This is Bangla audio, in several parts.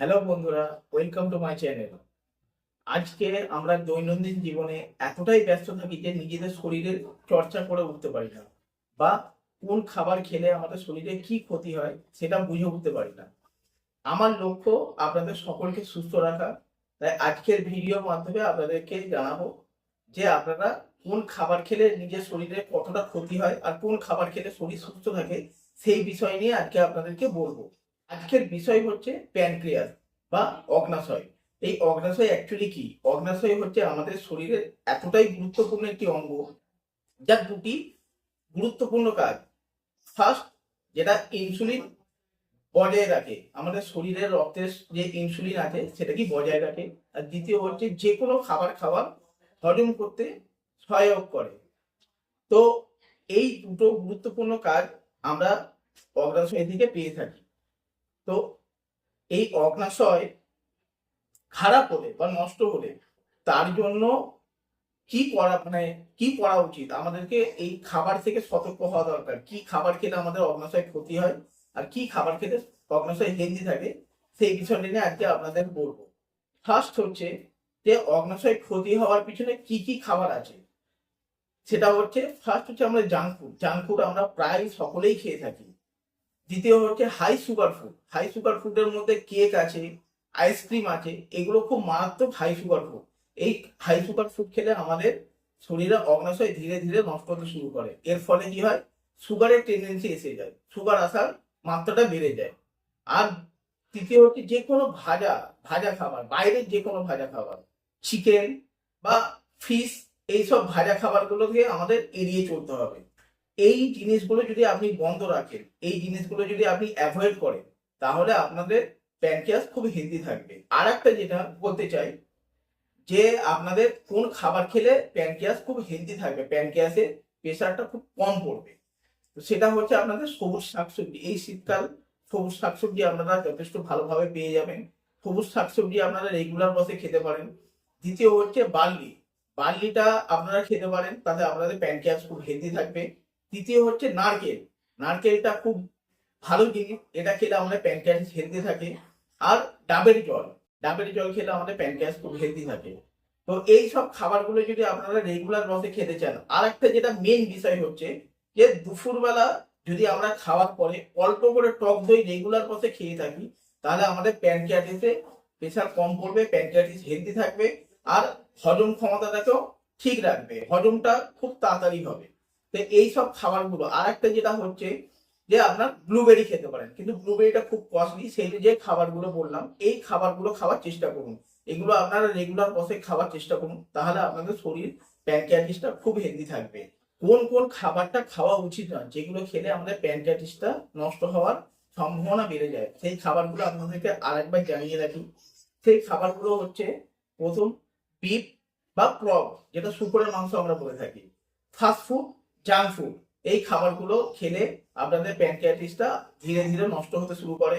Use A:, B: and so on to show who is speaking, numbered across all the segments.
A: হ্যালো বন্ধুরা ওয়েলকাম টু মাই চ্যানেল আজকে আমরা দৈনন্দিন জীবনে এতটাই ব্যস্ত থাকি যে নিজেদের শরীরের চর্চা করে উঠতে পারি না বা কোন খাবার খেলে আমাদের শরীরে কি ক্ষতি হয় সেটা বুঝে উঠতে পারি না। আমার লক্ষ্য আপনাদের সকলকে সুস্থ রাখা। তাই আজকের ভিডিওর মাধ্যমে আপনাদেরকে জানাব যে আপনারা কোন খাবার খেলে নিজের শরীরে কতটা ক্ষতি হয় আর কোন খাবার খেলে শরীর সুস্থ থাকে সেই বিষয় নিয়ে আজকে আপনাদেরকে বলব। আজকের বিষয় হচ্ছে প্যানক্রিয়াস বা অগ্নাশয়। এই অগ্নাশয় অ্যাকচুয়ালি কি? অগ্নাশয় হচ্ছে আমাদের শরীরের এতটাই গুরুত্বপূর্ণ একটি অঙ্গ যার দুটি গুরুত্বপূর্ণ কাজ। ফার্স্ট যেটা ইনসুলিন বজায় রাখে, আমাদের শরীরের রক্তের যে ইনসুলিন আছে, সেটা কি বজায় রাখে? আর দ্বিতীয় হচ্ছে যে কোনো খাবার খাবার হজম করতে সহায়ক করে। তো এই দুটো গুরুত্বপূর্ণ কাজ আমরা অগ্নাশয় থেকে পেয়ে থাকি। তো এই অগ্নাশয় খারাপ হলে বা নষ্ট হলে তার জন্য কি করা মানে কি করা উচিত? আমাদেরকে এই খাবার থেকে সতর্ক হওয়া দরকার। কি খাবার খেলে আমাদের অগ্নাশয় ক্ষতি হয় আর কি খাবার খেলে অগ্নাশয় হেলদি থাকে সেই বিষয় নিয়ে আজকে আপনাদের বলব। ফার্স্ট হচ্ছে যে অগ্নাশয় ক্ষতি হওয়ার পিছনে কি কি খাবার আছে? সেটা হচ্ছে ফার্স্ট হচ্ছে আমরা জাঙ্ক ফুড জাঙ্ক ফুড আমরা প্রায় সকলেই খেয়ে থাকি। দ্বিতীয় হচ্ছে high sugar food high sugar ফুডের মধ্যে কেক আছে আইসক্রিম আছে, এগুলো খুব মারাত্মক হাই সুগার ফুড এই হাই সুগার ফুড খেলে আমাদের শরীরে অগ্নাশয় ধীরে ধীরে নষ্ট হতে শুরু করে। এর ফলে কি হয়? সুগারের টেন্ডেন্সি এসে যায়। সুগার আসার মাত্রাটা বেড়ে যায়। আর তৃতীয় হচ্ছে যে কোনো ভাজা ভাজা খাবার, বাইরের যে কোনো ভাজা খাবার চিকেন বা ফিশ এইসব ভাজা খাবারগুলোকে আমাদের এড়িয়ে চলতে হবে। এই জিনিসগুলো যদি আপনি বন্ধ রাখেন, এই জিনিসগুলো যদি আপনি অ্যাভয়েড করেন, তাহলে আপনাদের প্যানক্রিয়াস খুব হেলদি থাকবে। আর একটা যেটা বলতে চাই, যে আপনাদের কোন খাবার খেলে প্যানক্রিয়াস খুব হেলদি থাকবে প্যানক্রিয়াসে প্রেশারটা খুব কম পড়বে। তো সেটা হচ্ছে আপনাদের সবুজ শাকসবজি। এই শীতকাল সবুজ শাকসবজি আপনারা যথেষ্ট ভালোভাবে পেয়ে যাবেন। সবুজ শাকসবজি আপনারা রেগুলার বসে খেতে পারেন। দ্বিতীয় হচ্ছে বার্লি। বার্লিটা আপনারা খেতে পারেন, তাতে আপনাদের প্যানক্রিয়াস খুব হেলদি থাকবে। তৃতীয় হচ্ছে নারকেল। নারকেলটা খুব ভালো জিনিস। এটা খেলে আমাদের প্যানক্রিয়াস হেলদি থাকে আর ডাবের জল। ডাবের জল খেলে আমাদের প্যানক্রিয়াস খুব হেলদি থাকে। তো এই সব খাবারগুলো যদি আপনারা রেগুলার বসে খেতে চান আর একটা যেটা মেন বিষয় হচ্ছে যে দুপুরবেলা যদি আমরা খাওয়ার পরে অল্প করে টক দই রেগুলার বসে খেয়ে থাকি, তাহলে আমাদের প্যানক্রিয়াটিসে প্রেশার কম পড়বে প্যানক্রিয়াটিস হেলদি থাকবে আর হজম ক্ষমতাটাকেও ঠিক রাখবে। হজমটা খুব তাড়াতাড়ি হবে। তো এই সব খাবারগুলো আর একটা যেটা হচ্ছে যে আপনার ব্লুবেরি খেতে পারেন। কিন্তু ব্লুবেরিটা খুব কস্টলি সেই যে খাবারগুলো বললাম, এই খাবারগুলো খাওয়ার চেষ্টা করুন। এগুলো আপনারা রেগুলার বসে খাওয়ার চেষ্টা করুন, তাহলে আপনাদের শরীর প্যানক্রিয়াটিসটা খুব হেলদি থাকবে। কোন কোন খাবারটা খাওয়া উচিত নয় যেগুলো খেলে আমাদের প্যানক্রিয়াটিসটা নষ্ট হওয়ার সম্ভাবনা বেড়ে যায়, সেই খাবারগুলো আপনাদেরকে আরেকবার জানিয়ে রাখি। সেই খাবারগুলো হচ্ছে প্রথম বিফ বা প্রগ যেটা শুকরের মাংস আমরা বলে থাকি। ফাস্ট ফুড জাঙ্ক ফুড এই খাবারগুলো খেলে আপনাদের প্যানক্রিয়াটিসটা ধীরে ধীরে নষ্ট হতে শুরু করে।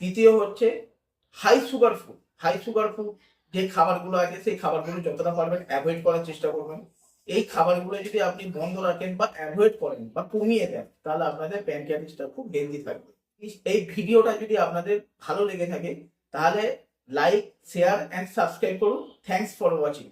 A: তৃতীয় হচ্ছে high sugar food high sugar food যে খাবারগুলো আছে, সেই খাবারগুলো যতটা পারবেন অ্যাভয়েড করার চেষ্টা করবেন। এই খাবারগুলো যদি আপনি বন্ধ রাখেন বা অ্যাভয়েড করেন বা কমিয়ে দেন, তাহলে আপনাদের প্যানক্রিয়াটিসটা খুব হেলদি থাকবে। এই ভিডিওটা যদি আপনাদের ভালো লেগে থাকে, তাহলে লাইক শেয়ার অ্যান্ড সাবস্ক্রাইব করুন। Thanks for watching